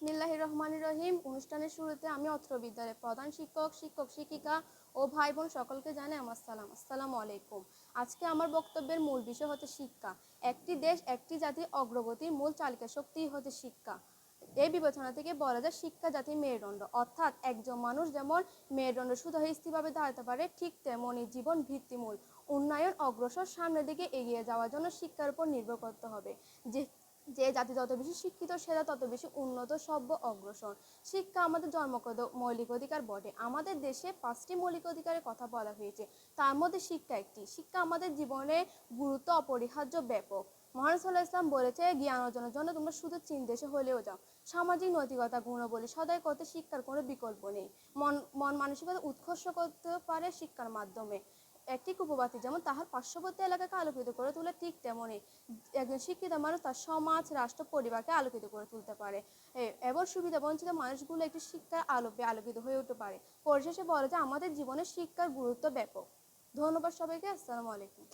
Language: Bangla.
বিসমিল্লাহ রহমান রহিম। অনুষ্ঠানের শুরুতে আমি অত্র বিদ্যালয়ের প্রধান শিক্ষক শিক্ষক, শিক্ষিকা ও ভাই বোন সকলকে জানাই আমার সালাম। আসসালামু আলাইকুম। আজকে আমার বক্তব্যের মূল বিষয় হচ্ছে শিক্ষা। একটি দেশ, একটি জাতির অগ্রগতির মূল চালিকা শক্তি হচ্ছে শিক্ষা। এই বিবেচনা থেকে বলা যায় শিক্ষা জাতির মেরুদণ্ড। অর্থাৎ একজন মানুষ যেমন মেরুদণ্ড শুধু স্থিরভাবে দাঁড়াতে পারে, ঠিক তেমনই জীবন ভিত্তিমূল। উন্নয়ন, অগ্রসর সামনের দিকে এগিয়ে যাওয়ার জন্য শিক্ষার উপর নির্ভর করতে হবে। যে যে জাতি যত বেশি শিক্ষিত সেটা তত বেশি উন্নত, সভ্য, অগ্রসর। শিক্ষা আমাদের জন্মগত মৌলিক অধিকার বটে। আমাদের দেশে পাঁচটি মৌলিক অধিকারের কথা বলা হয়েছে। তার মধ্যে শিক্ষা একটি। শিক্ষা আমাদের জীবনে গুরুত্ব অপরিহার্য ব্যাপক। মহান সাল্লাহ ইসলাম বলেছে, জ্ঞান অর্জনের জন্য তোমরা শুধু চীন দেশে হলেও যাও। সামাজিক নৈতিকতা, গুণাবলী সদাই করতে শিক্ষার কোনো বিকল্প নেই। মন মন মানসিকতা উৎকর্ষ করতে পারে শিক্ষার মাধ্যমে। একটি উপবাতি যেমন তাহার পার্শ্ববর্তী এলাকাকে আলোকিত করে তোলে, ঠিক তেমনই একজন শিক্ষিত মানুষ তার সমাজ, রাষ্ট্র, পরিবারকে আলোকিত করে তুলতে পারে। এবার এবং সুবিধা বঞ্চিত মানুষগুলো একটি শিক্ষার আলোকে আলোকিত হয়ে উঠতে পারে। পরিশেষে বলে যে, আমাদের জীবনে শিক্ষার গুরুত্ব ব্যাপক। ধন্যবাদ সবাইকে, আসসালামু আলাইকুম।